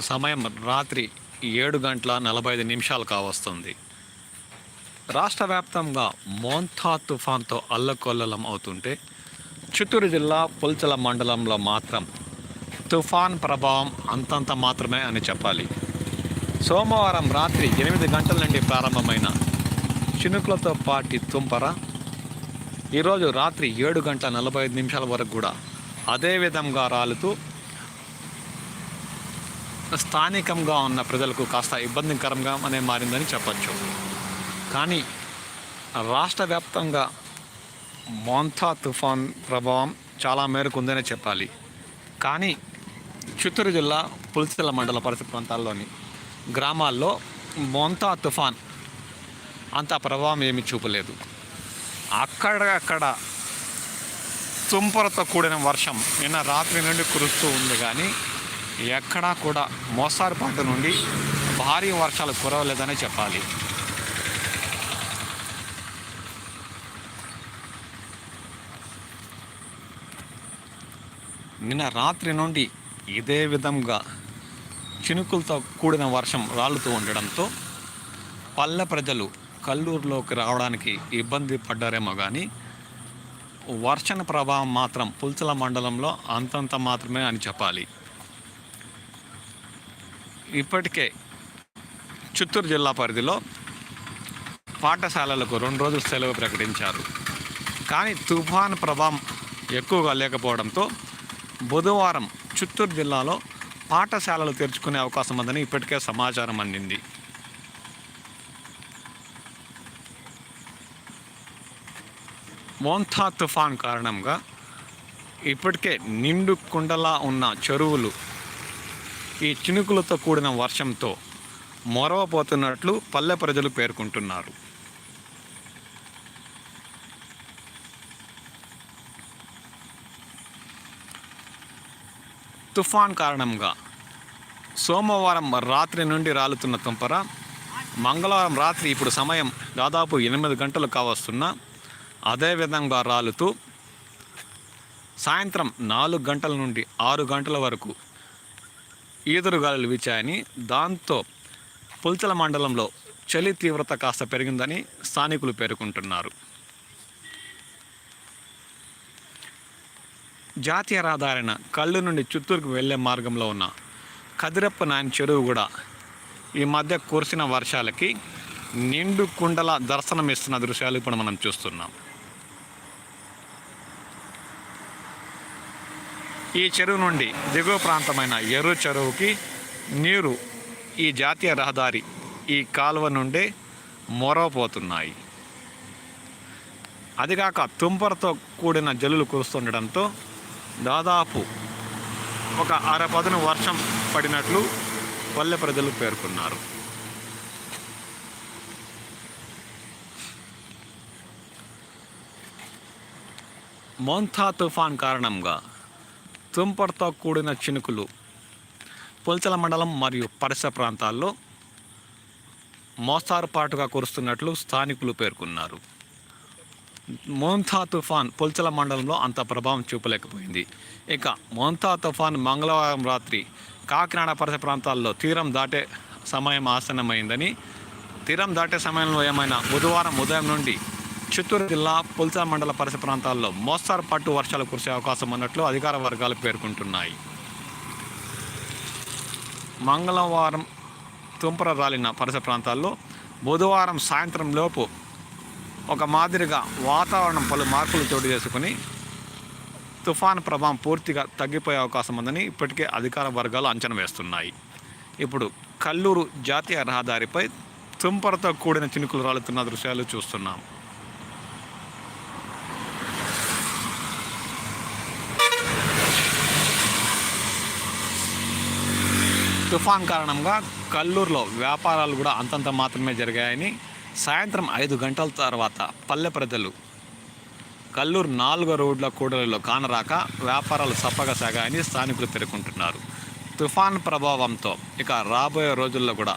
సమయం రాత్రి ఏడు గంటల నలభై ఐదు నిమిషాలు కావస్తుంది. రాష్ట్ర వ్యాప్తంగా మోంతా తుఫాన్తో అల్లకొల్లలం అవుతుంటే చిత్తూరు జిల్లా పుల్చల మండలంలో మాత్రం తుఫాన్ ప్రభావం అంతంత మాత్రమే అని చెప్పాలి. సోమవారం రాత్రి ఎనిమిది గంటల నుండి ప్రారంభమైన చినుకులతో పాటి తుంపర ఈరోజు రాత్రి ఏడు గంటల నలభై ఐదు నిమిషాల వరకు కూడా అదే విధంగా రాలుతూ స్థానికంగా ఉన్న ప్రజలకు కాస్త ఇబ్బందికరంగా అనే మారిందని చెప్పచ్చు. కానీ రాష్ట్ర వ్యాప్తంగా మోంథా తుఫాన్ ప్రభావం చాలా మేరకు ఉందనే చెప్పాలి. కానీ చిత్తూరు జిల్లా పులిచెల మండల పరిసర ప్రాంతాల్లోని గ్రామాల్లో మోంతా తుఫాన్ అంత ప్రభావం ఏమీ చూపలేదు. అక్కడక్కడ తుంపరతో కూడిన వర్షం నిన్న రాత్రి నుండి కురుస్తూ ఉంది కానీ ఎక్కడా కూడా మోసారుపాటు నుండి భారీ వర్షాలు కురవలేదనే చెప్పాలి. నిన్న రాత్రి నుండి ఇదే విధంగా చినుకులతో కూడిన వర్షం రాలుతూ ఉండడంతో పల్లె ప్రజలు కల్లూరులోకి రావడానికి ఇబ్బంది పడ్డారేమో కానీ వర్షణ ప్రభావం మాత్రం పుల్చల మండలంలో అంతంత మాత్రమే అని చెప్పాలి. ఇప్పటికే చిత్తూరు జిల్లా పరిధిలో పాఠశాలలకు రెండు రోజులు సెలవు ప్రకటించారు. కానీ తుఫాన్ ప్రభావం ఎక్కువగా లేకపోవడంతో బుధవారం చిత్తూరు జిల్లాలో పాఠశాలలు తెరుచుకునే అవకాశం ఉందని ఇప్పటికే సమాచారం అందింది. మోంథా తుఫాన్ కారణంగా ఇప్పటికే నిండు కుండలా ఉన్న చెరువులు ఈ చినుకులతో కూడిన వర్షంతో మొరవపోతున్నట్లు పల్లె ప్రజలు పేర్కొంటున్నారు. తుఫాన్ కారణంగా సోమవారం రాత్రి నుండి రాలుతున్న తుంపర మంగళవారం రాత్రి ఇప్పుడు సమయం దాదాపు ఎనిమిది గంటలు కావస్తున్నా అదేవిధంగా రాలుతూ సాయంత్రం నాలుగు గంటల నుండి ఆరు గంటల వరకు ఈదురుగాలులు వీచాయని దాంతో పుల్చల మండలంలో చలి తీవ్రత కాస్త పెరిగిందని స్థానికులు పేర్కొంటున్నారు. జాతీయ రహదారిన కళ్ళు నుండి చిత్తూరుకు వెళ్ళే మార్గంలో ఉన్న కదిరప్ప నాయన చెరువు కూడా ఈ మధ్య కురిసిన వర్షాలకి నిండు కుండల దర్శనమిస్తున్న దృశ్యాలు ఇప్పుడు మనం చూస్తున్నాం. ఈ చెరువు నుండి దిగువ ప్రాంతమైన ఎర్రు చెరువుకి నీరు ఈ జాతీయ రహదారి ఈ కాలువ నుండే మొరవపోతున్నాయి అదిగాక తుంపరతో కూడిన జల్లులు కురుస్తుండటంతో దాదాపు ఒక అరపదును వర్షం పడినట్లు పల్లె ప్రజలు పేర్కొన్నారు. మోంథా తుఫాన్ కారణంగా తుంపర్తో కూడిన చినుకులు. పుల్చల మండలం మరియు పరిసర ప్రాంతాల్లో మోస్తారుపాటుగా కురుస్తున్నట్లు స్థానికులు పేర్కొన్నారు. మోంతా తుఫాన్ పుల్చల మండలంలో అంత ప్రభావం చూపలేకపోయింది. ఇక మోంతా తుఫాన్ మంగళవారం రాత్రి కాకినాడ పరిసర ప్రాంతాల్లో తీరం దాటే సమయం ఆసన్నమైందని తీరం దాటే సమయంలో ఏమైనా బుధవారం ఉదయం నుండి చిత్తూరు జిల్లా పుల్సా మండల పరిసర ప్రాంతాల్లో మోస్తారు పట్టు వర్షాలు కురిసే అవకాశం ఉన్నట్లు అధికార వర్గాలు పేర్కొంటున్నాయి. మంగళవారం తుంపర రాలిన పరిసర ప్రాంతాల్లో బుధవారం సాయంత్రం లోపు ఒక మాదిరిగా వాతావరణం పలు మార్పులు చోటు చేసుకుని తుఫాన్ ప్రభావం పూర్తిగా తగ్గిపోయే అవకాశం ఉందని ఇప్పటికే అధికార వర్గాలు అంచనా వేస్తున్నాయి. ఇప్పుడు కల్లూరు జాతీయ రహదారిపై తుంపరతో కూడిన చినుకులు రాలుతున్న దృశ్యాలు చూస్తున్నాం. తుఫాన్ కారణంగా కల్లూరులో వ్యాపారాలు కూడా అంతంత మాత్రమే జరిగాయని సాయంత్రం ఐదు గంటల తర్వాత పల్లె ప్రజలు కల్లూరు నాలుగో రోడ్ల కూడలిలో కానరాక వ్యాపారాలు సప్పగా సాగాయని స్థానికులు పేర్కొంటున్నారు. తుఫాన్ ప్రభావంతో ఇక రాబోయే రోజుల్లో కూడా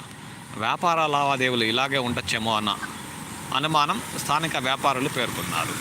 వ్యాపార లావాదేవీలు ఇలాగే ఉండొచ్చేమో అన్న అనుమానం స్థానిక వ్యాపారులు పేర్కొన్నారు.